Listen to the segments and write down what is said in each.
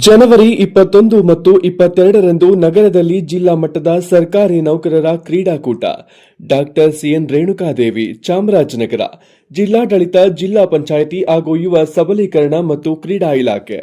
ಜನವರಿ ಇಪ್ಪತ್ತೊಂದು ಮತ್ತು ಇಪ್ಪತ್ತೆರಡರಂದು ನಗರದಲ್ಲಿ ಜಿಲ್ಲಾ ಮಟ್ಟದ ಸರ್ಕಾರಿ ನೌಕರರ ಕ್ರೀಡಾಕೂಟ. ಡಾಕ್ಟರ್ ಸಿಎನ್ ರೇಣುಕಾದೇವಿ ಚಾಮರಾಜನಗರ ಜಿಲ್ಲಾಡಳಿತ, ಜಿಲ್ಲಾ ಪಂಚಾಯಿತಿ ಹಾಗೂ ಯುವ ಸಬಲೀಕರಣ ಮತ್ತು ಕ್ರೀಡಾ ಇಲಾಖೆ.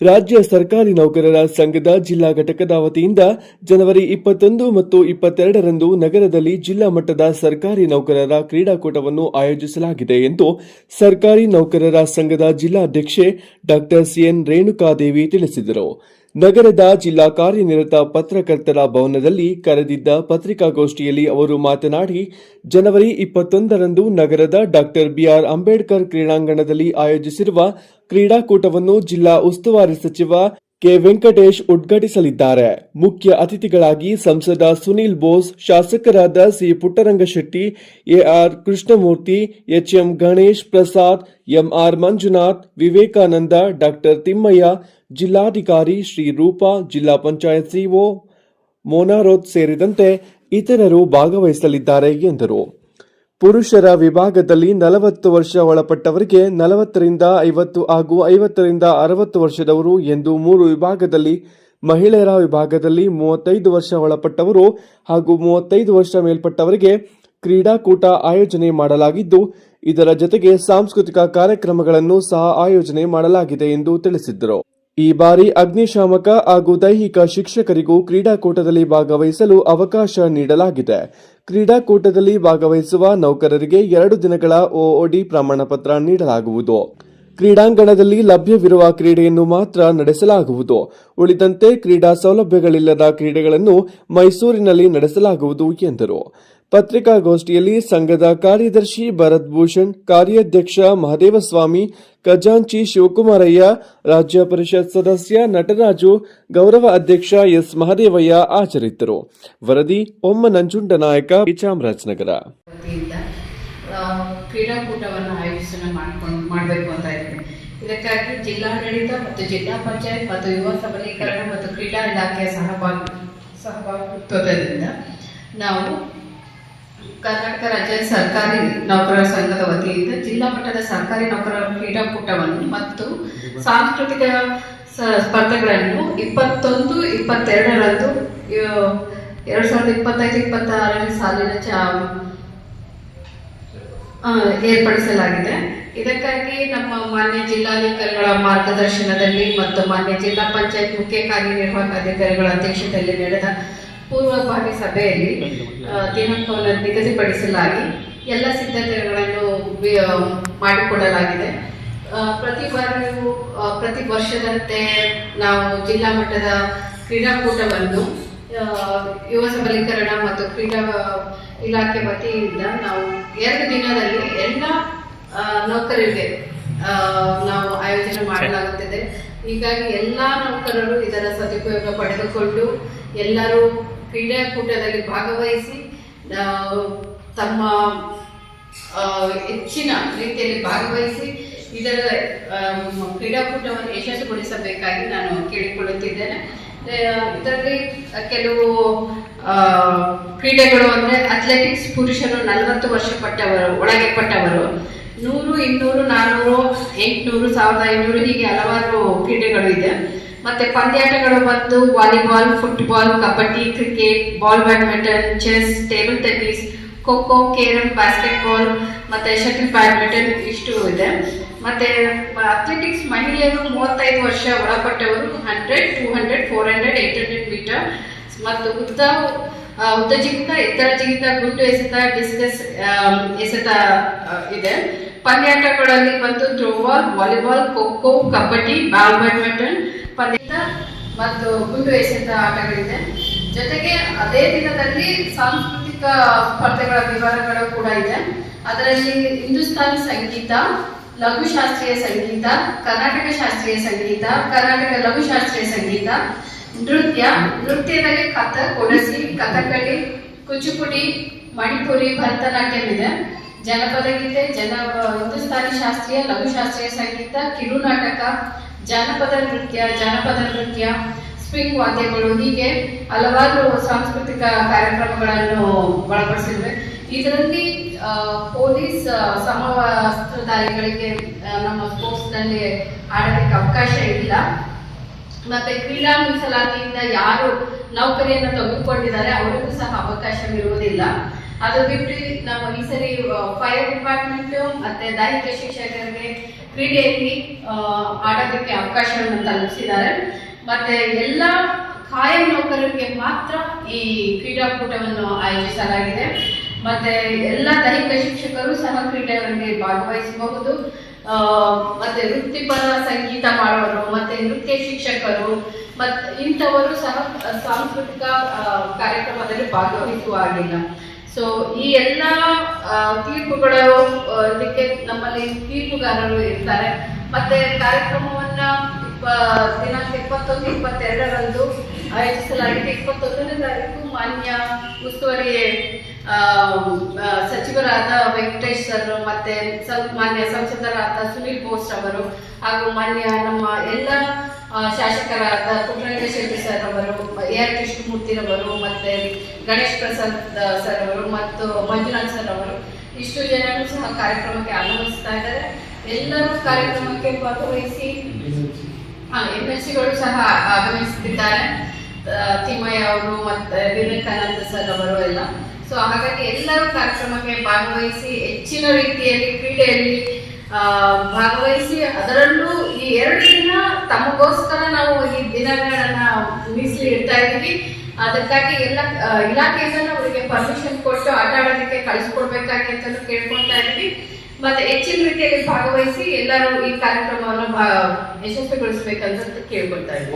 ರಾಜ್ಯ ಸರ್ಕಾರಿ ನೌಕರರ ಸಂಘದ ಜಿಲ್ಲಾ ಘಟಕದ ವತಿಯಿಂದ ಜನವರಿ ಇಪ್ಪತ್ತೊಂದು ಮತ್ತು ಇಪ್ಪತ್ತೆರಡರಂದು ನಗರದಲ್ಲಿ ಜಿಲ್ಲಾ ಮಟ್ಟದ ಸರ್ಕಾರಿ ನೌಕರರ ಕ್ರೀಡಾಕೂಟವನ್ನು ಆಯೋಜಿಸಲಾಗಿದೆ ಎಂದು ಸರ್ಕಾರಿ ನೌಕರರ ಸಂಘದ ಜಿಲ್ಲಾಧ್ಯಕ್ಷೆ ಡಾಕ್ಟರ್ ಸಿಎನ್ ರೇಣುಕಾದೇವಿ ತಿಳಿಸಿದರು. ನಗರದ ಜಿಲ್ಲಾ ಕಾರ್ಯನಿರತ ಪತ್ರಕರ್ತರ ಭವನದಲ್ಲಿ ಕರೆದಿದ್ದ ಪತ್ರಿಕಾಗೋಷ್ಠಿಯಲ್ಲಿ ಅವರು ಮಾತನಾಡಿ, ಜನವರಿ ಇಪ್ಪತ್ತೊಂದರಂದು ನಗರದ ಡಾಕ್ಟರ್ ಬಿಆರ್ ಅಂಬೇಡ್ಕರ್ ಕ್ರೀಡಾಂಗಣದಲ್ಲಿ ಆಯೋಜಿಸಿರುವ ಕ್ರೀಡಾಕೂಟವನ್ನು ಜಿಲ್ಲಾ ಉಸ್ತುವಾರಿ ಸಚಿವ ಕೆ ವೆಂಕಟೇಶ್ ಉದ್ಘಾಟಿಸಲಿದ್ದಾರೆ. ಮುಖ್ಯ ಅತಿಥಿಗಳಾಗಿ ಸಂಸದ ಸುನೀಲ್ ಬೋಸ್, ಶಾಸಕರಾದ C Puttarangashetty, AR Krishnamurthy, HM Ganesh Prasad, MR Manjunath, Vivekananda, doctor Thimmaiah ಜಿಲ್ಲಾಧಿಕಾರಿ ಶ್ರೀ ರೂಪಾ ಜಿಲ್ಲಾ ಪಂಚಾಯತ್ ಸಿಒ ಮೋನಾರೋತ್ ಸೇರಿದಂತೆ ಇತರರು ಭಾಗವಹಿಸಲಿದ್ದಾರೆ ಎಂದರು. ಪುರುಷರ ವಿಭಾಗದಲ್ಲಿ ನಲವತ್ತು ವರ್ಷ ಒಳಪಟ್ಟವರಿಗೆ ನಲವತ್ತರಿಂದ ಐವತ್ತು ಹಾಗೂ ಐವತ್ತರಿಂದ ಅರವತ್ತು ವರ್ಷದವರು ಎಂದು ಮೂರು ವಿಭಾಗದಲ್ಲಿ, ಮಹಿಳೆಯರ ವಿಭಾಗದಲ್ಲಿ ಮೂವತ್ತೈದು ವರ್ಷ ಒಳಪಟ್ಟವರು ಹಾಗೂ ಮೂವತ್ತೈದು ವರ್ಷ ಮೇಲ್ಪಟ್ಟವರಿಗೆ ಕ್ರೀಡಾಕೂಟ ಆಯೋಜನೆ ಮಾಡಲಾಗಿದ್ದು, ಇದರ ಜೊತೆಗೆ ಸಾಂಸ್ಕೃತಿಕ ಕಾರ್ಯಕ್ರಮಗಳನ್ನು ಸಹ ಆಯೋಜನೆ ಮಾಡಲಾಗಿದೆ ಎಂದು ತಿಳಿಸಿದ್ದರು. ಈ ಬಾರಿ ಅಗ್ನಿಶಾಮಕ ಹಾಗೂ ದೈಹಿಕ ಶಿಕ್ಷಕರಿಗೂ ಕ್ರೀಡಾಕೂಟದಲ್ಲಿ ಭಾಗವಹಿಸಲು ಅವಕಾಶ ನೀಡಲಾಗಿದೆ. ಕ್ರೀಡಾಕೂಟದಲ್ಲಿ ಭಾಗವಹಿಸುವ ನೌಕರರಿಗೆ ಎರಡು ದಿನಗಳ ಒಒಡಿ ಪ್ರಮಾಣ ಪತ್ರ ನೀಡಲಾಗುವುದು. ಕ್ರೀಡಾಂಗಣದಲ್ಲಿ ಲಭ್ಯವಿರುವ ಕ್ರೀಡೆಯನ್ನು ಮಾತ್ರ ನಡೆಸಲಾಗುವುದು. ಉಳಿದಂತೆ ಕ್ರೀಡಾ ಸೌಲಭ್ಯಗಳಿಲ್ಲದ ಕ್ರೀಡೆಗಳನ್ನು ಮೈಸೂರಿನಲ್ಲಿ ನಡೆಸಲಾಗುವುದು ಎಂದರು. ಪತ್ರಿಕಾಗೋಷ್ಠಿಯಲ್ಲಿ ಸಂಘದ ಕಾರ್ಯದರ್ಶಿ ಭರತ್ ಭೂಷಣ್, ಕಾರ್ಯಾಧ್ಯಕ್ಷ ಮಹದೇವಸ್ವಾಮಿ, ಖಜಾಂಚಿ ಶಿವಕುಮಾರಯ್ಯ, ರಾಜ್ಯ ಪರಿಷತ್ ಸದಸ್ಯ ನಟರಾಜು, ಗೌರವ ಅಧ್ಯಕ್ಷ ಎಸ್ ಮಹದೇವಯ್ಯ ಆಚರಿಸಿದರು ವರದಿ ಒಮ್ಮ ನಂಜುಂಡ ನಾಯಕ ಚಾಮರಾಜನಗರ ಕ್ರೀಡಾಕೂಟವನ್ನು ಆಯೋಜನೆ ಮಾಡಬೇಕು ಅಂತ ಇದ್ದೀನಿ. ಇದಕ್ಕಾಗಿ ಜಿಲ್ಲಾಡಳಿತ ಮತ್ತು ಜಿಲ್ಲಾ ಪಂಚಾಯತ್ ಮತ್ತು ಯುವ ಸಬಲೀಕರಣ ಮತ್ತು ಕ್ರೀಡಾ ಇಲಾಖೆಯ ಸಹಭಾಗ ಸಹಭಾಗಿತ್ವದಿಂದ ನಾವು ಕರ್ನಾಟಕ ರಾಜ್ಯ ಸರ್ಕಾರಿ ನೌಕರರ ಸಂಘದ ವತಿಯಿಂದ ಜಿಲ್ಲಾ ಮಟ್ಟದ ಸರ್ಕಾರಿ ನೌಕರರ ಕ್ರೀಡಾಕೂಟವನ್ನು ಮತ್ತು ಸಾಂಸ್ಕೃತಿಕ ಸ್ಪರ್ಧೆಗಳನ್ನು ಇಪ್ಪತ್ತೊಂದು, ಇಪ್ಪತ್ತೆರಡರಂದು ಎರಡು ಸಾವಿರದ ಇಪ್ಪತ್ತೈದು ಇಪ್ಪತ್ತಾರನೇ ಸಾಲಿನ ಚಾ ಏರ್ಪಡಿಸಲಾಗಿದೆ. ಇದಕ್ಕಾಗಿ ನಮ್ಮ ಮಾನ್ಯ ಜಿಲ್ಲಾಧಿಕಾರಿಗಳ ಮಾರ್ಗದರ್ಶನದಲ್ಲಿ ಮತ್ತು ಮಾನ್ಯ ಜಿಲ್ಲಾ ಪಂಚಾಯತ್ ಮುಖ್ಯ ಕಾರ್ಯನಿರ್ವಾಹಕ ಅಧಿಕಾರಿಗಳ ಅಧ್ಯಕ್ಷತೆಯಲ್ಲಿ ನಡೆದ ಪೂರ್ವಭಾವಿ ಸಭೆಯಲ್ಲಿ ದಿನಾಂಕವನ್ನು ನಿಗದಿಪಡಿಸಲಾಗಿ ಎಲ್ಲ ಸಿದ್ಧತೆಗಳನ್ನು ಮಾಡಿಕೊಡಲಾಗಿದೆ. ಪ್ರತಿ ಬಾರಿಯೂ ಪ್ರತಿ ವರ್ಷದಂತೆ ನಾವು ಜಿಲ್ಲಾ ಮಟ್ಟದ ಕ್ರೀಡಾಕೂಟವನ್ನು ಯುವ ಸಬಲೀಕರಣ ಮತ್ತು ಕ್ರೀಡಾ ಇಲಾಖೆ ವತಿಯಿಂದ ನಾವು ಎರಡು ದಿನದಲ್ಲಿ ಎಲ್ಲ ನೌಕರರಿಗೆ ನಾವು ಆಯೋಜನೆ ಮಾಡಲಾಗುತ್ತಿದೆ. ಹೀಗಾಗಿ ಎಲ್ಲ ನೌಕರರು ಇದರ ಸದುಪಯೋಗ ಪಡೆದುಕೊಂಡು ಎಲ್ಲರೂ ಕ್ರೀಡಾಕೂಟದಲ್ಲಿ ಭಾಗವಹಿಸಿ ತಮ್ಮ ಹೆಚ್ಚಿನ ರೀತಿಯಲ್ಲಿ ಭಾಗವಹಿಸಿ, ಇದರ ಕ್ರೀಡಾಕೂಟವನ್ನು ಯಶಸ್ವಿಗೊಳಿಸಬೇಕಾಗಿ ನಾನು ಕೇಳಿಕೊಳ್ಳುತ್ತಿದ್ದೇನೆ. ಇದರಲ್ಲಿ ಕೆಲವು ಕ್ರೀಡೆಗಳು ಅಂದರೆ ಅಥ್ಲೆಟಿಕ್ಸ್ ಪುರುಷರು ನಲವತ್ತು ವರ್ಷ ಪಟ್ಟವರು ಒಳಗೆ ಪಟ್ಟವರು. ನೂರು, ಇನ್ನೂರು ನಾನ್ನೂರು ಎಂಟುನೂರು, ಸಾವಿರದ ಐನೂರು ಹೀಗೆ ಹಲವಾರು ಕ್ರೀಡೆಗಳು ಇದೆ. ಮತ್ತೆ ಪಂದ್ಯಾಟಗಳು ಬಂದು volleyball, football, kabaddi, cricket, ball, badminton, chess, table tennis, kho kho kho carrom basketball ಮತ್ತೆ ಶಟಲ್, ಬ್ಯಾಡ್ಮಿಂಟನ್ ಇಷ್ಟು ಇದೆ. ಮತ್ತೆ ಅಥ್ಲೆಟಿಕ್ಸ್ ಮಹಿಳೆಯರು ಮೂವತ್ತೈದು ವರ್ಷ ಒಳಪಟ್ಟವರು hundred two hundred four hundred eight hundred metre ಮತ್ತು ಉದ್ದ ಉದ್ದ ಜಿಗಿತ ಎತ್ತರ ಜಿಗಿತ ಗುಂಡು ಎಸೆತ ಡಿಸ್ಕಸ್ ಎಸೆತ ಇದೆ. ಪಂದ್ಯಾಟಗಳಲ್ಲಿ ಬಂದು throwball volleyball kho kabaddi, ball, badminton ಪಂದ್ಯ ಮತ್ತು ಗುಂಡು ಎಸೆತ ಆಟಗಳಿದೆ. ಜೊತೆಗೆ ಅದೇ ದಿನದಲ್ಲಿ ಸಾಂಸ್ಕೃತಿಕ ಸ್ಪರ್ಧೆಗಳ ವಿವರಗಳು ಕೂಡ ಇದೆ. ಅದರಲ್ಲಿ ಹಿಂದೂಸ್ತಾನಿ ಸಂಗೀತ, ಲಘು ಶಾಸ್ತ್ರೀಯ ಸಂಗೀತ, ಕರ್ನಾಟಕ ಶಾಸ್ತ್ರೀಯ ಸಂಗೀತ, ಕರ್ನಾಟಕ ಲಘು ಶಾಸ್ತ್ರೀಯ ಸಂಗೀತ, ನೃತ್ಯ, ನೃತ್ಯದಲ್ಲಿ ಕಥಕ್ ಒಡಿಸಿ ಕಥಕಳಿ ಕುಚುಪುಡಿ ಮಣಿಪುರಿ, ಭರತನಾಟ್ಯಂ ಇದೆ. ಜನಪದ ಗೀತೆ, ಜನ, ಹಿಂದೂಸ್ತಾನಿ ಶಾಸ್ತ್ರೀಯ, ಲಘು ಶಾಸ್ತ್ರೀಯ ಸಂಗೀತ, ಕಿರುನಾಟಕ ಜಾನಪದ ನೃತ್ಯ ಜಾನಪದ ನೃತ್ಯ, ಸ್ಪ್ರಿಂಗ್ ವಾದ್ಯಗಳು, ಹೀಗೆ ಹಲವಾರು ಸಾಂಸ್ಕೃತಿಕ ಕಾರ್ಯಕ್ರಮಗಳನ್ನು ಒಳಪಡಿಸಿದ್ವಿ. ಇದರಲ್ಲಿ ಪೊಲೀಸ್ ಸಮವಸ್ತ್ರಧಾರಿಗಳಿಗೆ ನಮ್ಮ ಸ್ಪೋರ್ಟ್ಸ್ನಲ್ಲಿ ಆಡಲಿಕ್ಕೆ ಅವಕಾಶ ಇಲ್ಲ. ಮತ್ತೆ ಕ್ರೀಡಾ ಮೀಸಲಾತಿಯಿಂದ ಯಾರು ನೌಕರಿಯನ್ನು ತೆಗೆದುಕೊಂಡಿದ್ದಾರೆ, ಅವರಿಗೂ ಸಹ ಅವಕಾಶವಿರುವುದಿಲ್ಲ. ಅದು ಬಿಟ್ಟು ನಮ್ಮ ಈ ಸರಿ ಫೈರ್ ಡಿಪಾರ್ಟ್ಮೆಂಟ್ ಮತ್ತೆ ದೈಹಿಕ ಶಿಕ್ಷಕರಿಗೆ ಕ್ರೀಡೆಯಲ್ಲಿ ಆಡೋದಕ್ಕೆ ಅವಕಾಶವನ್ನು ತಲುಪಿಸಿದ್ದಾರೆ. ಮತ್ತೆ ಎಲ್ಲ ಕಾಯಂ ನೌಕರರಿಗೆ ಮಾತ್ರ ಈ ಕ್ರೀಡಾಕೂಟವನ್ನು ಆಯೋಜಿಸಲಾಗಿದೆ. ಮತ್ತೆ ಎಲ್ಲ ದೈಹಿಕ ಶಿಕ್ಷಕರು ಸಹ ಕ್ರೀಡೆಗಳಲ್ಲಿ ಭಾಗವಹಿಸಬಹುದು. ಮತ್ತೆ ವೃತ್ತಿಪರ ಸಂಗೀತ ಮಾಡುವರು ಮತ್ತೆ ನೃತ್ಯ ಶಿಕ್ಷಕರು ಮತ್ತೆ ಇಂಥವರು ಸಹ ಸಾಂಸ್ಕೃತಿಕ ಕಾರ್ಯಕ್ರಮದಲ್ಲಿ ಭಾಗವಹಿಸುವ ಹಾಗಿಲ್ಲ. ಸೊ ಈ ಎಲ್ಲ ತೀರ್ಪುಗಳು ಇದಕ್ಕೆ ನಮ್ಮಲ್ಲಿ ತೀರ್ಪುಗಾರರು ಇರ್ತಾರೆ. ಮತ್ತೆ ಕಾರ್ಯಕ್ರಮವನ್ನ ದಿನಾಂಕ ಇಪ್ಪತ್ತೊಂದು, ಇಪ್ಪತ್ತೆರಡರಂದು ಆಯೋಜಿಸಲಾಗಿದೆ. ಇಪ್ಪತ್ತೊಂದನೇ ತಾರೀಕು ಮಾನ್ಯ ಉಸ್ತುವಾರಿ ಸಚಿವರಾದ ವೆಂಕಟೇಶ್ ಸರ್, ಮತ್ತೆ ಮಾನ್ಯ ಸಂಸದರಾದ ಸುನೀಲ್ ಬೋಸ್ ಅವರು ಹಾಗೂ ಮಾನ್ಯ ನಮ್ಮ ಎಲ್ಲ ಶಾಸಕರಾದ ಪುಟ್ಟರಂಗ ಶೆಟ್ಟಿ ಸರ್ ಅವರು, ಎ ಆರ್ ಕೃಷ್ಣಮೂರ್ತಿರವರು ಮತ್ತೆ ಗಣೇಶ್ ಪ್ರಸಾದ್ ಸರ್ ಅವರು, ಮತ್ತು ಮಂಜುನಾಥ್ ಸರ್ ಅವರು. ಇಷ್ಟು ಜನರು ಸಹ ಕಾರ್ಯಕ್ರಮಕ್ಕೆ ಆಗಮಿಸ್ತಾ ಇದ್ದಾರೆ. ಎಲ್ಲರೂ ಕಾರ್ಯಕ್ರಮಕ್ಕೆ ಭಾಗವಹಿಸಿ ಎಂ ಎಲ್ ಸಿಗಳು ಸಹ ಆಗಮಿಸುತ್ತಿದ್ದಾರೆ. ತಿಮ್ಮಯ್ಯ ಅವರು ಮತ್ತೆ ವಿವೇಕಾನಂದ ಸರ್ ಅವರು ಎಲ್ಲ. ಸೊ ಹಾಗಾಗಿ ಎಲ್ಲರೂ ಕಾರ್ಯಕ್ರಮಕ್ಕೆ ಭಾಗವಹಿಸಿ, ಹೆಚ್ಚಿನ ರೀತಿಯಲ್ಲಿ ಕ್ರೀಡೆಯಲ್ಲಿ ಭಾಗವಹಿಸಿ, ಅದರಲ್ಲೂ ಈ ಎರಡು ದಿನ ತಮಗೋಸ್ಕರ ನಾವು ಈ ದಿನಗಳನ್ನ ಮೀಸಲು ಇಡ್ತಾ ಇದ್ದೀವಿ. ಅದಕ್ಕಾಗಿ ಎಲ್ಲ ಇಲಾಖೆಯಿಂದ ಅವರಿಗೆ ಪರ್ಮಿಷನ್ ಕೊಟ್ಟು ಆಟ ಆಡೋದಕ್ಕೆ ಕಳಿಸ್ಕೊಡ್ಬೇಕಾಗಿ ಅಂತ ಕೇಳ್ಕೊಳ್ತಾ ಇದ್ದೀವಿ. ಮತ್ತೆ ಹೆಚ್ಚಿನ ರೀತಿಯಲ್ಲಿ ಭಾಗವಹಿಸಿ ಎಲ್ಲರೂ ಈ ಕಾರ್ಯಕ್ರಮವನ್ನು ಯಶಸ್ವಿಗೊಳಿಸ್ಬೇಕಂತ ಕೇಳ್ಕೊಳ್ತಾ ಇದ್ದೀವಿ.